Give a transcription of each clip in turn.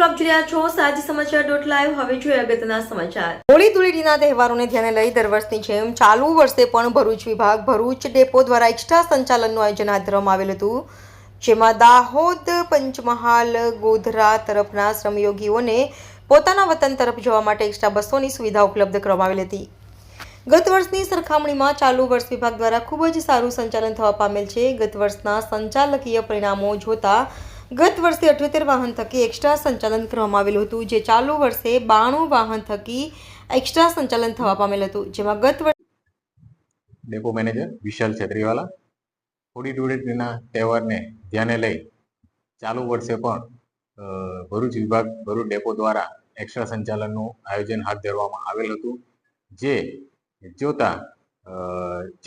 શ્રમયોગીઓને પોતાના વતન તરફ જવા માટે એક્સ્ટ્રા બસોની સુવિધા ઉપલબ્ધ કરવામાં આવેલી હતી. ગત વર્ષની સરખામણીમાં ચાલુ વર્ષ વિભાગ દ્વારા ખૂબ જ સારું સંચાલન થવા પામેલ છે. ગત વર્ષના સંચાલકીય પરિણામો જોતા ગત વર્ષે અઠ્યોતેર વાહન થકી એક્સ્ટ્રા સંચાલન કરવામાં આવેલું હતું, જે ચાલુ વર્ષે બાણું વાહન થકી એક્સ્ટ્રા સંચાલન થવા પામેલ હતું. જેમાં ગત વર્ષે ડેપો મેનેજર વિશાલ છત્રીવાલા હોડી ધૂળેટીના તહેવારને ધ્યાને લઈ ચાલુ વર્ષે પણ ભરૂચ વિભાગ, ભરૂચ ડેપો દ્વારા એક્સ્ટ્રા સંચાલનનું આયોજન હાથ ધરવામાં આવેલ હતું, જે જોતા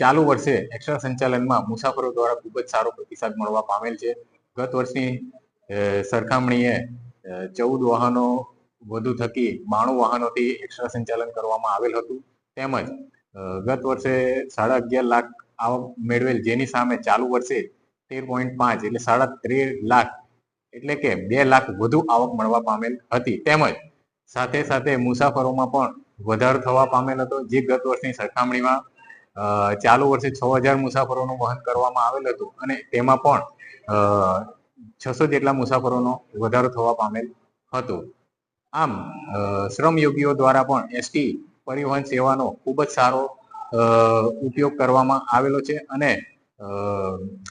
ચાલુ વર્ષે એક્સ્ટ્રા સંચાલનમાં મુસાફરો દ્વારા ખૂબ જ સારો પ્રતિસાદ મળવા પામેલ છે. ગત વર્ષની સરખામણીએ ચૌદ વાહનો વધુ થકી બાણું વાહનોથી એક્સ્ટ્રા સંચાલન કરવામાં આવેલ હતું. તેમજ ગત વર્ષે સાડા અગિયાર લાખ આવક મેળવેલ જેની સામે ચાલુ વર્ષે તેર પોઈન્ટ પાંચ એટલે સાડા તેર લાખ એટલે કે બે લાખ વધુ આવક મળવા પામેલ હતી. તેમજ, સાથે સાથે મુસાફરોમાં પણ વધારો થવા પામેલ હતો, જે ગત વર્ષની સરખામણીમાં ચાલુ વર્ષે છ હજાર મુસાફરોનું વહન કરવામાં આવેલ હતું અને તેમાં પણ છસો જેટલા મુસાફરોનો વધારો થવા પામેલ હતો. આમ શ્રમયોગીઓ દ્વારા પણ એસટી પરિવહન સેવાનો ખૂબ જ સારો ઉપયોગ કરવામાં આવેલો છે અને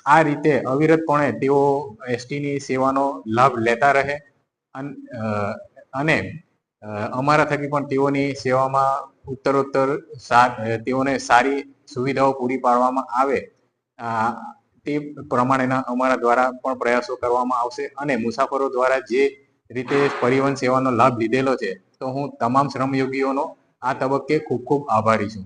આ રીતે અવિરતપણે તેઓ એસટીની સેવાનો લાભ લેતા રહે અન- અમારા થકી પણ તેઓની સેવામાં ઉત્તરોત્તર તેઓને સારી સુવિધાઓ પૂરી પાડવામાં આવે તે પ્રમાણેના અમારા દ્વારા પણ પ્રયાસો કરવામાં આવશે અને મુસાફરો દ્વારા જે રીતે પરિવહન સેવાનો લાભ લીધેલો છે, તો હું તમામ શ્રમયોગીઓનો આ તબક્કે ખૂબ ખૂબ આભારી છું.